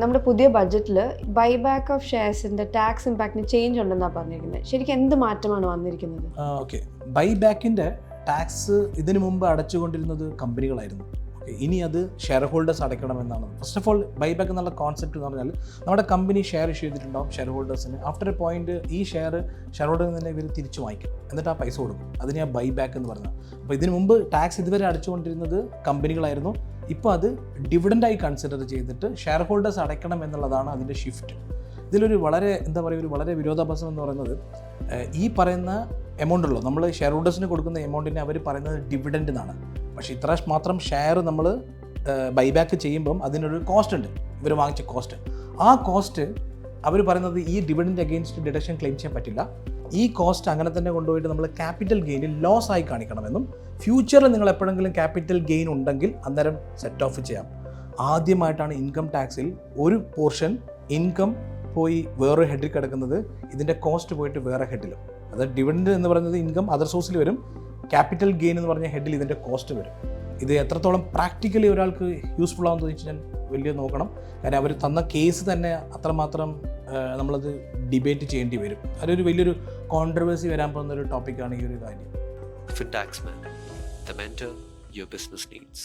നമ്മുടെ പുതിയ ബഡ്ജറ്റിൽ ബൈബാക്ക് ഓഫ് ഷെയർസിന്റെ ടാക്സ് ഇമ്പാക്റ്റിന് ചേഞ്ച് ഉണ്ടെന്നാണ് പറഞ്ഞിരിക്കുന്നത് ശരിക്കും എന്ത് മാറ്റമാണ് വന്നിരിക്കുന്നത്? ഓക്കെ ബൈബാക്കിന്റെ ടാക്സ് ഇതിനു മുമ്പ് അടച്ചുകൊണ്ടിരുന്നത് കമ്പനികളായിരുന്നു. ഇനി അത് ഷെയർ ഹോൾഡേഴ്സ് അടയ്ക്കണമെന്നാണ്. ഫസ്റ്റ് ഓഫ് ഓൾ ബൈബാക്ക് എന്നുള്ള കോൺസെപ്റ്റ് എന്ന് പറഞ്ഞാൽ നമ്മുടെ കമ്പനി ഷെയർ ഇഷ്യൂ ചെയ്തിട്ടുണ്ടാവും ഷെയർ ഹോൾഡേഴ്സിന് ആഫ്റ്റർ എ പോയിന്റ് ഈ ഷെയർ ഷെയർ ഹോൾഡറിൽ നിന്ന് ഇവർ തിരിച്ചു വാങ്ങിക്കും. എന്നിട്ട് ആ പൈസ കൊടുക്കും. അതിനെയാണ് ബൈബാക്ക് എന്ന് പറയുന്നത് അപ്പോൾ ഇതിനു മുമ്പ് ടാക്സ് ഇതുവരെ അടച്ചുകൊണ്ടിരുന്നത് കമ്പനികളായിരുന്നു. ഇപ്പോൾ അത് ഡിവിഡന്റായി കൺസിഡർ ചെയ്തിട്ട് ഷെയർ ഹോൾഡേഴ്സ് അടയ്ക്കണം എന്നുള്ളതാണ് അതിന്റെ ഷിഫ്റ്റ് ഇതിലൊരു വളരെ എന്താ പറയുക ഒരു വളരെ വിരോധാഭാസം എന്ന് പറയുന്നത് ഈ പറയുന്ന എമൗണ്ട് ഉള്ളൂ. നമ്മൾ ഷെയർ ഹോൾഡേഴ്സിന് കൊടുക്കുന്ന എമൗണ്ടിനെ അവർ പറയുന്നത് ഡിവിഡൻഡ് എന്നാണ്. പക്ഷേ ഇത്ര മാത്രം ഷെയർ നമ്മൾ ബൈബാക്ക് ചെയ്യുമ്പം അതിനൊരു കോസ്റ്റ് ഉണ്ട്. ഇവർ വാങ്ങിച്ച കോസ്റ്റ് ആ കോസ്റ്റ് അവർ പറയുന്നത് ഈ ഡിവിഡൻഡ് അഗെയിൻസ്റ്റ് ഡിഡക്ഷൻ ക്ലെയിം ചെയ്യാൻ പറ്റില്ല. ഈ കോസ്റ്റ് അങ്ങനെ തന്നെ കൊണ്ടുപോയിട്ട് നമ്മൾ ക്യാപിറ്റൽ ഗെയിനിൽ ലോസ് ആയി കാണിക്കണമെന്നും ഫ്യൂച്ചറിൽ നിങ്ങൾ എപ്പോഴെങ്കിലും ക്യാപിറ്റൽ ഗെയിൻ ഉണ്ടെങ്കിൽ അന്നേരം സെറ്റ് ഓഫ് ചെയ്യാം. ആദ്യമായിട്ടാണ് ഇൻകം ടാക്സിൽ ഒരു പോർഷൻ ഇൻകം പോയി വേറെ ഹെഡിൽ കിടക്കുന്നത് ഇതിന്റെ കോസ്റ്റ് പോയിട്ട് വേറെ ഹെഡിലും അത് ഡിവിഡൻഡ് എന്ന് പറയുന്നത് ഇൻകം അതർ സോഴ്സിൽ വരും. ക്യാപിറ്റൽ ഗെയിൻ എന്ന് പറഞ്ഞ ഹെഡിൽ ഇതിന്റെ കോസ്റ്റ് വരും. ഇത് എത്രത്തോളം പ്രാക്ടിക്കലി ഒരാൾക്ക് യൂസ്ഫുൾ ആവുമെന്ന് ചോദിച്ചാൽ വലിയ നോക്കണം. കാരണം അവർ തന്ന കേസ് തന്നെ അത്രമാത്രം നമ്മളത് ഡിബേറ്റ് ചെയ്യേണ്ടി വരും അതൊരു വലിയൊരു കോൺട്രവേഴ്സി വരാൻ പോകുന്ന ഒരു ടോപ്പിക്കാണ് ഈ ഒരു കാര്യം FinTaxman, the mentor your business needs.